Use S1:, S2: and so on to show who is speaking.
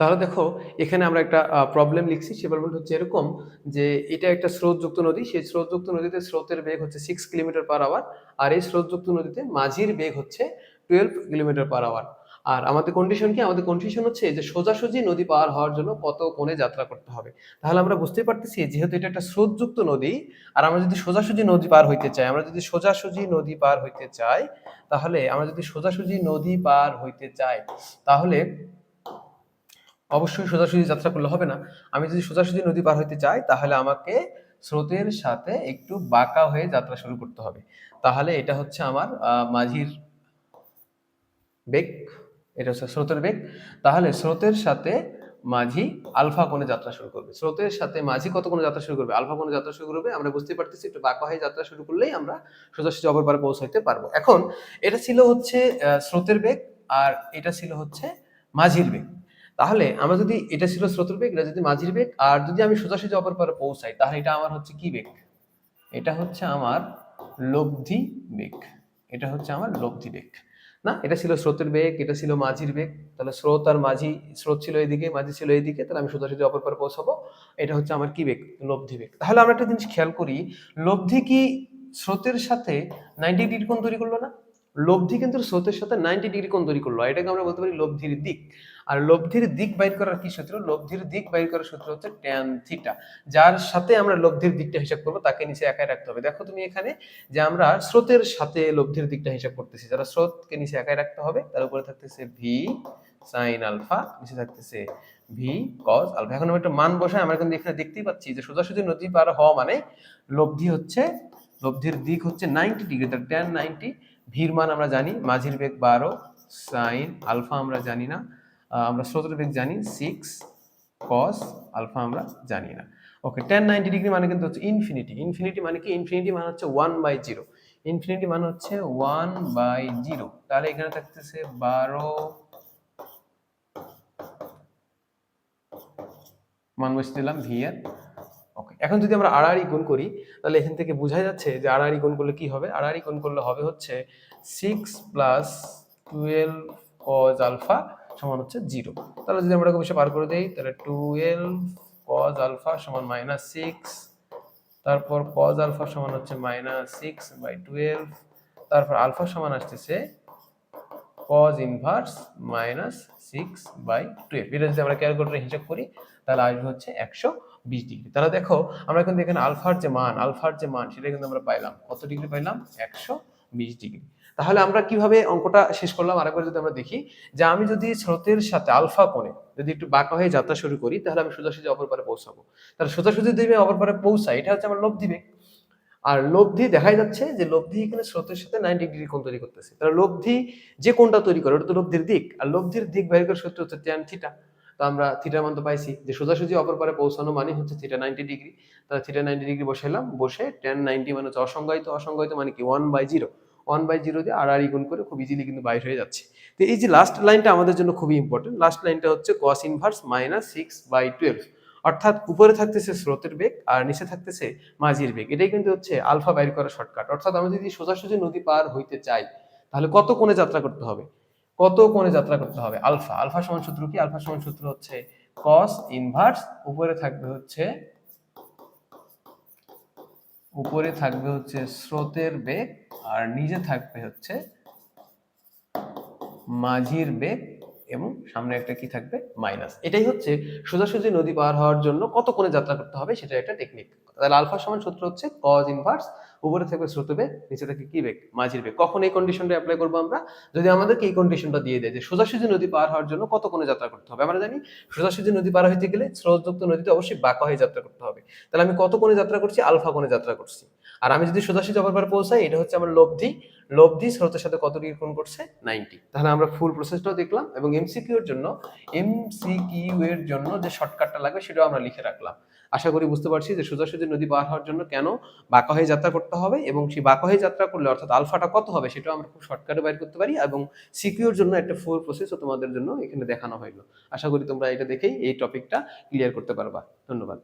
S1: তাহলে দেখো, এখানে আমরা একটা প্রবলেম লিখছি। সে প্রবলেমটা হচ্ছে এরকম যে, এটা একটা স্রোতযুক্ত নদী। সেই স্রোতযুক্ত নদীতে স্রোতের বেগ হচ্ছে সিক্স কিলোমিটার পার আওয়ার আর এই স্রোতযুক্ত নদীতে মাঝির বেগ হচ্ছে টুয়েলভ কিলোমিটার পার আওয়ার আর আমাদের কন্ডিশন কি? আমাদের কন্ডিশন হচ্ছে যে, সোজাসুজি নদী পার হওয়ার জন্য কত কোণে যাত্রা করতে হবে। তাহলে আমরা বুঝতে পারতেছি যেহেতু এটা একটা স্রোতযুক্ত নদী, আর আমরা যদি সোজাসুজি নদী পার হইতে চাই, আমরা যদি সোজাসুজি নদী পার হইতে চাই, তাহলে আমরা যদি সোজাসুজি নদী পার হইতে চাই, তাহলে অবশ্যই সোজাসুজি যাত্রা করলে হবে না। আমি যদি সোজাসুজি নদী পার হইতে চাই, তাহলে আমাকে স্রোতের সাথে একটু বাঁকা হয়ে যাত্রা শুরু করতে হবে। তাহলে এটা হচ্ছে আমার মাঝির বেগ। এটা হচ্ছে স্রোতের বেগ। তাহলে স্রোতের সাথে মাঝি আলফা কোণে যাত্রা শুরু করবে। স্রোতের সাথে মাঝি কত কোণে যাত্রা শুরু করবে? আলফা কোণে যাত্রা শুরু করবে? আমরা বুঝতে পারতেছি, একটু বাঁকা হয়ে যাত্রা শুরু করলেই আমরা সোজাসুজি অপর পারে পৌঁছাইতে পারব। এখন এটা ছিল হচ্ছে স্রোতের বেগ আর এটা ছিল হচ্ছে মাঝির বেগ। তাহলে আমরা যদি এটা ছিল স্রোতের বেগ, এটা যদি মাঝির বেগ, আর যদি আমি সোজাসুজি অপর পারে পৌঁছাই, তাহলে এটা আমার হচ্ছে কি বেগ? এটা হচ্ছে আমার লব্ধি বেগ। এটা হচ্ছে আমার লব্ধি বেগ। না, এটা ছিল স্রোতের বেগ, এটা ছিল মাঝির বেগ। তাহলে স্রোত আর মাঝি, স্রোত ছিল এইদিকে মাঝি ছিল এইদিকে তাহলে আমি সোজাসুজি অপর পারে পৌঁছাবো। এটা হচ্ছে আমার কি বেগ? লব্ধি বেগ। তাহলে আমরা একটা জিনিস খেয়াল করি, লব্ধি কি স্রোতের সাথে নাইনটি ডিগ্রি কোণ তৈরি করল না? লব্ধি কিন্তু স্রোতের সাথে নাইনটি ডিগ্রি কোণ তৈরি করল। এটাকে আমরা বলতে পারি লব্ধির দিক। আর লব্ধির দিক বাইর করার কি সূত্র? লব্ধির দিক বাইর করার সূত্র হচ্ছে ট্যান থিটা যার সাথে আমরা লব্ধির দিকটা হিসাব করব, তাকে নিচে একাই রাখতে হবে। দেখো তুমি এখানে যে আমরা স্রোতের সাথে লব্ধির দিকটা হিসাব করতেছি, যারা স্রোতকে নিচে একাই রাখতে হবে, তার উপরে থাকতেছে ভি সাইন আলফা নিচে থাকতেছে ভি কজ আলফা এখন আমি একটা মান বসাই, আমরা কিন্তু এখানে দেখতেই পাচ্ছি যে সোজাসুজি নদী পার হওয়া মানে লব্ধি হচ্ছে, লব্ধির দিক হচ্ছে নাইনটি ডিগ্রি তার ট্যান নাইনটি ভির মান আমরা জানি, মাঝির বেগ বারো, সাইন, আলফা আমরা জানি না আমরা স্রোতের বেগ জানি সিক্স কস আলফা আমরা জানি না। ওকে টেন নাইনটি ডিগ্রি মানে কিন্তু হচ্ছে ইনফিনিটি ইনফিনিটি মানে কি? ইনফিনিটি মানে হচ্ছে ওয়ান বাই জিরো ইনফিনিটি মানে হচ্ছে ওয়ান বাই জিরো তাহলে এখানে থাকতেছে বারো মান বসে দিলাম ভি এর ওকে এখন যদি আমরা আড়াআড়ি গুণ করি, তাহলে এখান থেকে বোঝা যাচ্ছে যে আড়াআড়ি গুণ করলে কি হবে? আড়াআড়ি গুণ করলে হবে হচ্ছে six plus twelve cos alpha সমান হচ্ছে জিরো তাহলে যদি আমরা এরকম পার করে দিই, তাহলে টুয়েলভ কজ আলফা সমান মাইনাস সিক্স তারপর কজ আলফা সমান হচ্ছে মাইনাস সিক্স বাই টুয়েলভ তারপর আলফা সমান আসতেছে cos inverse minus six by twelve এটা যদি আমরা ক্যালকুলেটারে হিসাব করি, তাহলে আসবে হচ্ছে একশো বিশ ডিগ্রি তাহলে দেখো, আমরা কিন্তু এখানে আলফার যে মান, আলফার যে মান, সেটা কিন্তু আমরা পাইলাম। কত ডিগ্রি পাইলাম? একশো বিশ ডিগ্রি তাহলে আমরা কীভাবে অঙ্কটা শেষ করলাম? আরেকবার যদি আমরা দেখি, যে আমি যদি স্রোতের সাথে আলফা কোণে যদি একটু বাঁকা হয়ে যাত্রা শুরু করি, তাহলে আমি সোজাসুজি অপর পারে পৌঁছাবো। তাহলে সোজাসুজি যদি আমি অপর পারে পৌঁছাই এটা হচ্ছে আমার লব্ধি বেগ আর লব্ধি দেখা যাচ্ছে যে লব্ধি এখানে স্রোতের সাথে নাইনটি ডিগ্রি কোণ তৈরি করতেছে। তাহলে লব্ধি যে কোনটা তৈরি করে, ওটা তো লব্ধির দিক। আর লব্ধির দিক বাইর করে সূত্র হচ্ছে ট্যান থিটা তো আমরা থিটার মান তো পাইছি যে সোজাসুজি অপর পারে পৌঁছানো মানে হচ্ছে থিটা নাইনটি ডিগ্রি তাহলে থিটা নাইনটি ডিগ্রি বসাইলাম, বসে টেন নাইনটি মানে হচ্ছে অসংজ্ঞায়িত। অসংজ্ঞায়িত মানে কি? One by zero one by zero দিয়ে আড়াআড়ি গুণ করে খুব ইজিলি কিন্তু বাইর হয়ে যাচ্ছে। তো এই যে লাস্ট লাইনটা আমাদের জন্য খুবই ইম্পর্টেন্ট লাস্ট লাইনটা হচ্ছে cos inverse minus six by twelve অর্থাৎ উপরে থাকতেছে স্রোতের বেগ আর নিচে থাকতেছে মাঝির বেগ। এটাই কিন্তু হচ্ছে আলফা বাইর করা শর্টকাট। অর্থাৎ আমরা যদি সোজাসুজি নদী পার হইতে চাই, তাহলে কত কোণে যাত্রা করতে হবে? কত কোণে যাত্রা করতে হবে? আলফা। আলফা সমান সূত্র কি? আলফা সমান সূত্র হচ্ছে কস ইনভার্স উপরে থাকবে হচ্ছে, উপরে থাকবে হচ্ছে স্রোতের বেগ আর নিচে থাকবে হচ্ছে মাঝির বেগ এবং সামনে একটা কি থাকবে? মাইনাস। এটাই হচ্ছে সোজাসুজি নদী পার হওয়ার জন্য কত কোণে যাত্রা করতে হবে সেটা একটা টেকনিক তাহলে আলফা সমান সূত্র হচ্ছে কজ ইনভার্স উপরে থাকবে স্রোত বেগ, নিচে থাকবে কি বেগ? মাঝির বেগ। কখন এই কন্ডিশনটা অ্যাপ্লাই করব আমরা? যদি আমাদেরকে এই কন্ডিশনটা দিয়ে দেয় যে সোজাসুজি নদী পার হওয়ার জন্য কত কোণে যাত্রা করতে হবে? আমরা জানি সোজাসুজি নদী পার হইতে গেলে স্রোতযুক্ত নদীতে অবশ্যই বাঁকা হয়ে যাত্রা করতে হবে। তাহলে আমি কত কোণে যাত্রা করছি? আলফা কোণে যাত্রা করছি। আর আমি যদি সোজাসুজি অপর পারে পৌঁছাই, এটা হচ্ছে আমার লব্ধি। লব্ধি স্রোতের সাথে কত ডিগ্রি কোণ করছে? নাইনটি। তাহলে আমরা ফুল প্রসেসটাও দেখলাম এবং এমসিকিউ এর জন্য এমসিকিউ এর জন্য যে শর্টকাটটা লাগবে, সেটাও আমরা লিখে রাখলাম। আশা করি বুঝতে পারছি যে সোজাসুজি নদী পার হওয়ার জন্য কেন বাঁকা হয়ে যাত্রা করতে হবে এবং সেই বাঁকা হয়ে যাত্রা করলে অর্থাৎ আলফাটা কত হবে, সেটাও আমরা খুব শর্টকাটে বাইর করতে পারি এবং সিকিউর জন্য একটা ফুল প্রসেসও তোমাদের জন্য এখানে দেখানো হইল। আশা করি তোমরা এটা দেখেই এই টপিকটা ক্লিয়ার করতে পারবা। ধন্যবাদ।